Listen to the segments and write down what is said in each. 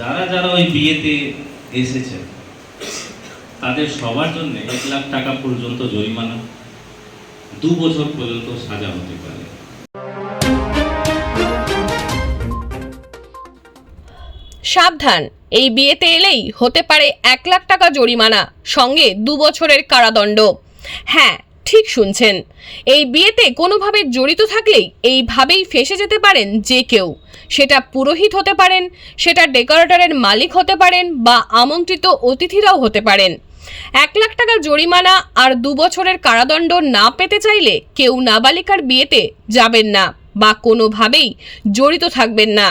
যারা যারা ওই বিয়েতে এসেছে, তাদের সবার জন্য এক লাখ টাকা পর্যন্ত জরিমানা দু বছর পর্যন্ত সাজা হতে পারে। সাবধান, এই বিয়েতে এলেই হতে পারে এক লাখ টাকা জরিমানা, সঙ্গে দু বছরের কারাদণ্ড। হ্যাঁ ঠিক শুনছেন। এই বিয়েতে কোনোভাবে জড়িত থাকলেই এইভাবেই ফেসে যেতে পারেন যে কেউ। সেটা পুরোহিত হতে পারেন, সেটা ডেকোরেটরের মালিক হতে পারেন বা আমন্ত্রিত অতিথিরাও হতে পারেন। এক লাখ টাকা জরিমানা আর দু বছরের কারাদণ্ড না পেতে চাইলে কেউ নাবালিকার বিয়েতে যাবেন না বা কোনোভাবেই জড়িত থাকবেন না।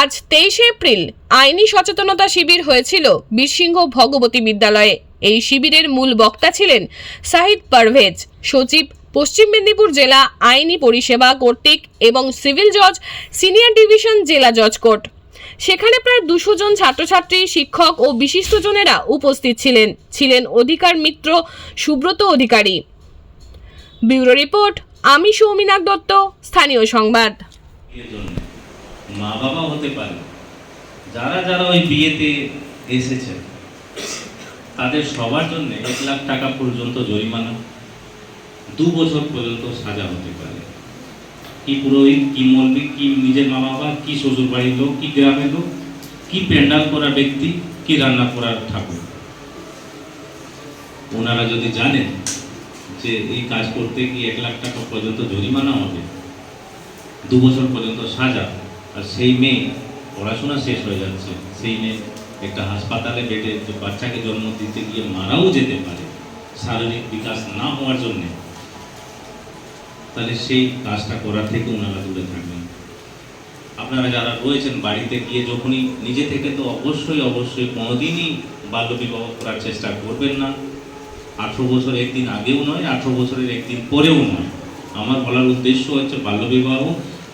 আজ তেইশে এপ্রিল আইনি সচেতনতা শিবির হয়েছিল বীরসিংহ ভগবতী বিদ্যালয়ে। এই শিবিরের মূল বক্তা ছিলেন সাহিদ পারভেজ, সচিব পশ্চিম মেদিনীপুর জেলা আইনি পরিষেবা কর্তৃক এবং সিভিল জজ, সিনিয়র ডিভিশন জেলা জজ কোর্ট। সেখানে প্রায় দুশো জন ছাত্রছাত্রী, শিক্ষক ও বিশিষ্টজনেরা উপস্থিত ছিলেন। ছিলেন অধিকার মিত্র, সুব্রত অধিকারী। ব্যুরো রিপোর্ট, আমি সৌমিনাক দত্ত, স্থানীয় সংবাদ। মা বাবা হতে পারে, যারা যারা ওই বিয়েতে এসেছে তাদের সবার জন্য এক লাখ টাকা পর্যন্ত জরিমানা। দু বছর পর্যন্ত সাজা হতে পারে। কি পুরোহিত, কি মলবি কি নিজের মা বাবা কি শ্বশুর বাড়ির লোক, কি গ্রামের লোক, কি প্যান্ডাল করা ব্যক্তি, কি রান্না করার ঠাকুর। ওনারা যদি জানেন যে এই কাজ করতে কি এক লাখ টাকা পর্যন্ত জরিমানা হবে, দু বছর পর্যন্ত সাজা, আর সেই মেয়ে পড়াশোনা শেষ হয়ে যাচ্ছে, সেই মেয়ে একটা হাসপাতালে বেডে বাচ্চাকে জন্ম দিতে গিয়ে মারাও যেতে পারে, শারীরিক বিকাশ না হওয়ার জন্যে। তাহলে সেই কাজটা করার থেকে ওনারা দূরে থাকবেন। আপনারা যারা রয়েছেন বাড়িতে গিয়ে যখনই নিজে থেকে তো অবশ্যই অবশ্যই কোনোদিনই বাল্যবিবাহ করার চেষ্টা করবেন না। আঠেরো বছর একদিন আগেও নয়, আঠেরো বছরের একদিন পরেও নয়। আমার বলার উদ্দেশ্য হচ্ছে বাল্যবিবাহ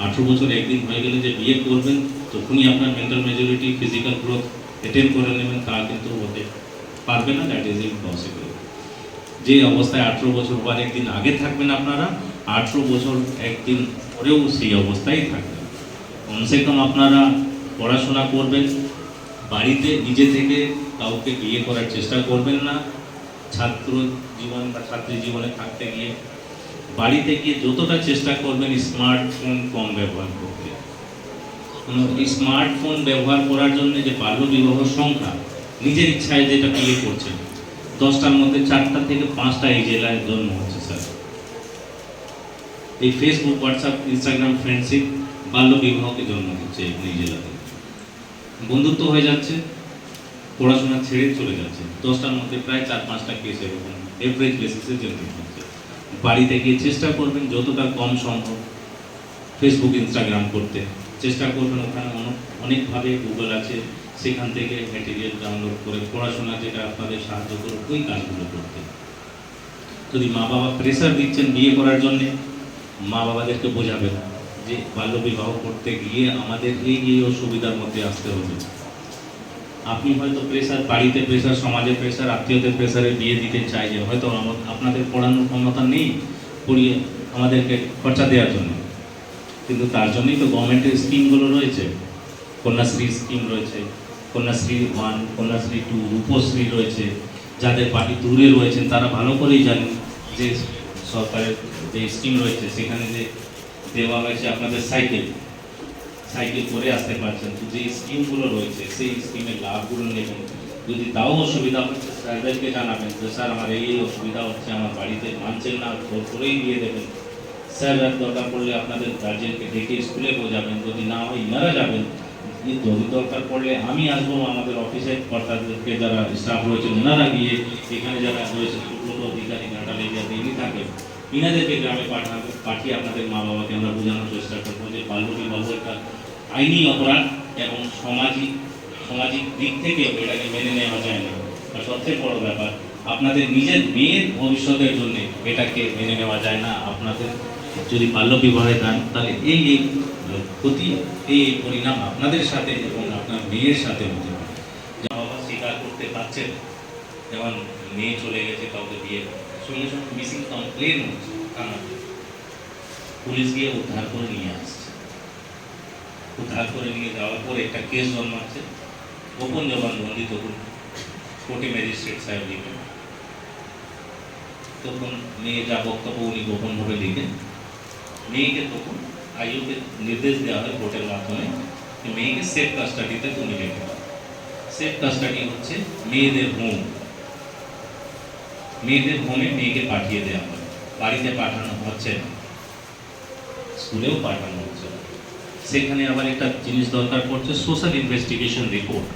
আঠেরো বছর একদিন হয়ে গেলে যে বিয়ে করবেন তখনই আপনার mental majority physical growth attend করে নেবেন, তা কিন্তু হতে পারবে না দ্যাট ইজ ইম্পসিবল যে অবস্থায় আঠেরো বছর পর একদিন আগে থাকবেন আপনারা আঠেরো বছর একদিন পরেও সেই অবস্থায় থাকবেন কমসে কম আপনারা পড়াশোনা করবেন, বাড়িতে নিজে থেকে কাউকে বিয়ে করার চেষ্টা করবেন না, ছাত্র জীবন বা ছাত্রী জীবনে থাকতে গিয়ে বাড়িতে গিয়ে যতটা চেষ্টা করবেন স্মার্টফোন কম ব্যবহার করতে। স্মার্টফোন ব্যবহার করার জন্য যে বাল্য বিবাহ সংখ্যা, নিজের ইচ্ছায় যেটা বিয়ে করছেন, দশটার মধ্যে চারটা থেকে পাঁচটা এই জেলায় জন্ম হচ্ছে, স্যার। এই ফেসবুক হোয়াটসঅ্যাপ ইনস্টাগ্রাম ফ্রেন্ডশিপ বাল্য বিবাহকে জন্ম দিচ্ছে এই জেলাতে। বন্ধুত্ব হয়ে যাচ্ছে, পড়াশোনা ছেড়ে চলে যাচ্ছে। দশটার মধ্যে প্রায় চার পাঁচটা কেস এরকম এভারেজ বেসিসে জেনারেট হচ্ছে বাড়িতে গিয়ে চেষ্টা করবেন যতটা কম সম্ভব ফেসবুক ইনস্টাগ্রাম করতে। চেষ্টা করবেন ওখানে অনেক, অনেকভাবে গুগল আছে, সেখান থেকে ম্যাটেরিয়াল ডাউনলোড করে পড়াশোনা যেটা আপনাদের সাহায্য করে ওই কাজগুলো করতে। যদি মা বাবা প্রেশার দিচ্ছেন বিয়ে করার জন্যে মা বাবাদেরকে বোঝাবেন যে বাল্যবিবাহ করতে গিয়ে আমাদের এই এই অসুবিধার মধ্যে আসতে হবে। আপনি হয়তো প্রেশার বাড়িতে প্রেশার সমাজের প্রেশার আত্মীয়দের প্রেশারে বিয়ে দিতে চাইছেন হয়তো আপনাদের পড়ানোর ক্ষমতা নেই পড়িয়ে আমাদেরকে খরচা দেওয়ার জন্য। কিন্তু তার জন্যই তো গভর্নমেন্টের স্কিমগুলো রয়েছে। কন্যাশ্রী স্কিম রয়েছে, কন্যাশ্রী ওয়ান কন্যাশ্রী টু রূপশ্রী রয়েছে। যাদের বাড়ি দূরে রয়েছেন তারা ভালো করেই জানেন যে সরকারের যে স্কিম রয়েছে, সেখানে যে দেওয়া হয়েছে আপনাদের সাইকেল সাইকেল করে আসতে পারছেন। তো যে স্কিমগুলো রয়েছে, সেই স্কিমের লাভগুলো নেবেন। যদি তাও অসুবিধা হচ্ছে স্যারদেরকে জানাবেন যে, স্যার, আমার এই অসুবিধা হচ্ছে, আমার বাড়িতে মানছেন না, জোর করেই দিয়ে দেবেন। স্যার দরকার পড়লে আপনাদের গার্জেনকে ডেকে স্কুলে বোঝাবেন যদি না হয়, ইনারা যাবেন। যদি দরকার পড়লে আমি আসব, আমাদের অফিসের কর্তাদেরকে যারা স্টাফ রয়েছে ওনারা গিয়ে এখানে যারা রয়েছে অধিকারী নাটাল এরিয়াতে ইনি থাকেন ইনাদেরকে গ্রামে পাঠাবো পাঠিয়ে আপনাদের মা বাবাকে আমরা বোঝানোর চেষ্টা করব যে বাল্য বিবাহ একটা আইনি অপরাধ এবং সামাজিক সামাজিক দিক থেকে এটাকে মেনে নেওয়া যায় না। আর সবচেয়ে বড় ব্যাপার, আপনাদের নিজের মেয়ের ভবিষ্যতের জন্য এটাকে মেনে নেওয়া যায় না। আপনাদের যদি বাল্য বিবাহে দেন, তাহলে এই এই ক্ষতি, এই পরিণাম আপনাদের সাথে এবং আপনার মেয়ের সাথে হতে পারে। যা বাবা স্বীকার করতে পারছেন যেমন মেয়ে চলে গেছে, কাউকে বিয়ে সঙ্গে সঙ্গে মিসিং কমপ্লেন হচ্ছে থানাতে পুলিশ গিয়ে উদ্ধার করে নিয়ে আসছে। উদ্ধার করে নিয়ে যাওয়ার পর একটা কেস জন্মাচ্ছে। গোপন জবানবন্দি তখন কোর্টে ম্যাজিস্ট্রেট সাহেব লিখেন তখন মেয়ে যা বক্তব্য উনি গোপনভাবে লিখেন মেয়েকে তখন আইওকে নির্দেশ দেওয়া হয় কোর্টের মাধ্যমে মেয়েকে সেফ কাস্টাডিতে তুমি রেখে সেফ কাস্টাডি হচ্ছে মেয়েদের হোম মেয়েদের হোমে মেয়েকে পাঠিয়ে দেওয়া হয়। বাড়িতে পাঠানো হচ্ছে না। স্কুলেও পাঠানো হচ্ছে না। সেখানে আবার একটা জিনিস দরকার পড়ছে সোশ্যাল ইনভেস্টিগেশন রিপোর্ট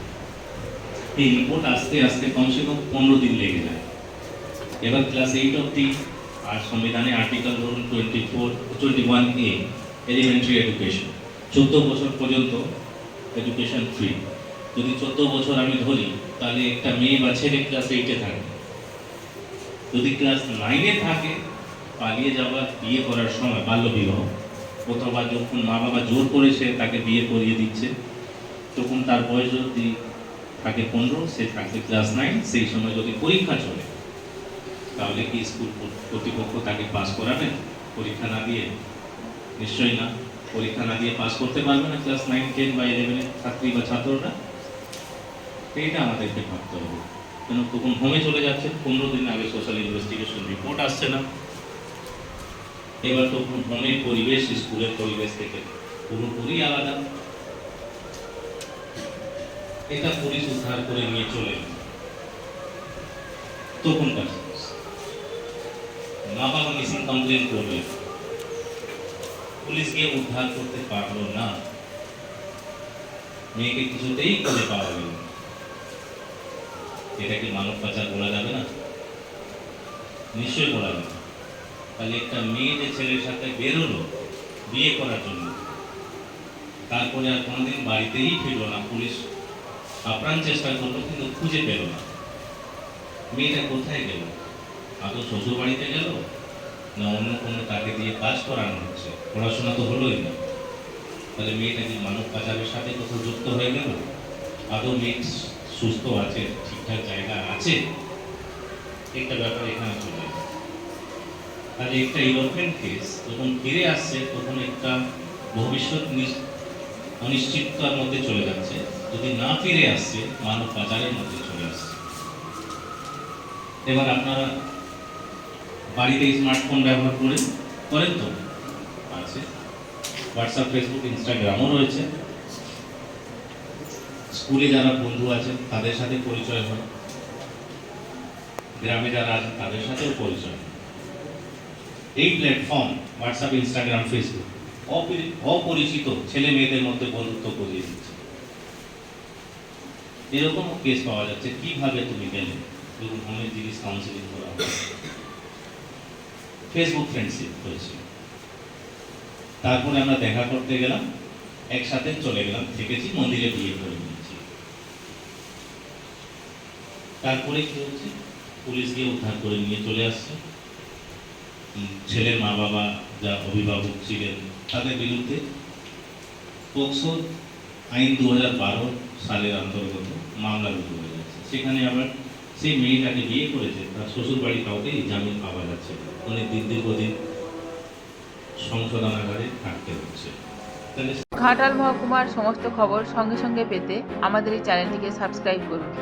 এই রিপোর্ট আসতে আসতে কমসে কম পনেরো দিন লেগে যায়। এবার ক্লাস এইট অব্দি আর সংবিধানে আর্টিকেল ধরুন twenty four twenty one A elementary education চোদ্দ বছর পর্যন্ত এডুকেশন ফ্রি যদি চোদ্দ বছর আমি ধরি, তাহলে একটা মেয়ে বা ছেলে ক্লাস এইটে থাকে যদি ক্লাস নাইনে থাকে, পালিয়ে যাওয়া, বিয়ে করার সময় বাল্যবিবাহ, অথবা যখন মা বাবা জোর করেছে, তাকে বিয়ে করিয়ে দিচ্ছে, তখন তার বয়স যদি থাকে পনেরো, সে থাকে ক্লাস নাইন সেই সময় যদি পরীক্ষা চলে, তাহলে কি স্কুল কর্তৃপক্ষ তাকে পাস করাবে? পরীক্ষা না দিয়ে? নিশ্চয়ই না। পরীক্ষা না দিয়ে পাস করতে পারবে না ক্লাস নাইন টেন বা ইলেভেনের ছাত্রী বা ছাত্ররা। এটা আমাদেরকে ভাবতে হবে। কেন তখন হোমে চলে যাচ্ছে। পনেরো দিন আগে সোশ্যাল ইনভেস্টিগেশন রিপোর্ট আসছে না। এবার তখন হোমের পরিবেশ, স্কুলের পরিবেশ থেকে পুরোপুরি আলাদা। এটা পুলিশ উদ্ধার করে নিয়ে চলে এলো। তখনকার মা বাবা মিসিং কমপ্লেন করবে পুলিশ গিয়ে উদ্ধার করতে পারল না। মেয়েকে কিছুতেই করে পাওয়া গেল। এটা কি মানব পাচার বলা যাবে না? নিশ্চয়ই বলা যাবে। না। তাহলে একটা মেয়ে যে ছেলের সাথে বেরোলো বিয়ে করার জন্য, তারপরে আর কোনোদিন বাড়িতেই ফিরলো না, পুলিশ আপ্রাণ চেষ্টা করল কিন্তু খুঁজে পেল না। মেয়েটা কোথায় গেল? আদৌ শ্বশুর বাড়িতে গেল? না অন্য কোনো তাকে দিয়ে কাজ করানো হচ্ছে? পড়াশোনা তো হলোই না। তাহলে মেয়েটা কি মানব পাচারের সাথে কোথাও যুক্ত হয়ে গেল? আদৌ মেয়ে সুস্থ আছে, ঠিকঠাক জায়গা আছে। একটা ব্যাপার এখানে চলে। আর একটা ইউরোপিয়ান কেস যখন ফিরে আসছে, তখন একটা ভবিষ্যৎ অনিশ্চিততার মধ্যে চলে যাচ্ছে। যদি না ফিরে আসছে মানব পাচারের মধ্যে চলে আসছে। এবার আপনারা বাড়িতে স্মার্টফোন ব্যবহার করে, করেন তো? আছে। হোয়াটসঅ্যাপ ফেসবুক ইনস্টাগ্রামও রয়েছে। স্কুলে যারা বন্ধু আছে, তাদের সাথে পরিচয় হয়। গ্রামে যারা আছে, তাদের সাথেও পরিচয় এই প্ল্যাটফর্ম হোয়াটসঅ্যাপ ইনস্টাগ্রাম ফেসবুক অপরি- অপরিচিত ছেলে মেয়েদের মধ্যে বন্ধুত্ব করিয়ে দিচ্ছে। এরকম কেস পাওয়া যাচ্ছে, কীভাবে তুমি গেলে? যখন হোমের জিনিস কাউন্সিলিং করা ফেসবুক ফ্রেন্ডশিপ হয়েছিল তারপরে আমরা দেখা করতে গেলাম, একসাথে চলে গেলাম, থেকেছি, মন্দিরে বিয়ে করে তারপরে কি হচ্ছে পুলিশ গিয়ে উদ্ধার করে নিয়ে চলে আসছে। ছেলের মা বাবা যা অভিভাবক ছিলেন, তাদের বিরুদ্ধে পোক্সো আইন দু হাজার বারো সালের অন্তর্গত মামলা রুজু হয়ে যাচ্ছে। সেখানে আবার সেই মেয়েটাকে বিয়ে করেছে, তার শ্বশুর বাড়ি কাউকেই জামিন পাওয়া যাচ্ছে না। অনেক দিন দীর্ঘদিন সংশোধনাগারে থাকতে হচ্ছে। ঘাটাল মহকুমার সমস্ত খবর সঙ্গে সঙ্গে পেতে আমাদের এই চ্যানেলটিকে সাবস্ক্রাইব করুন।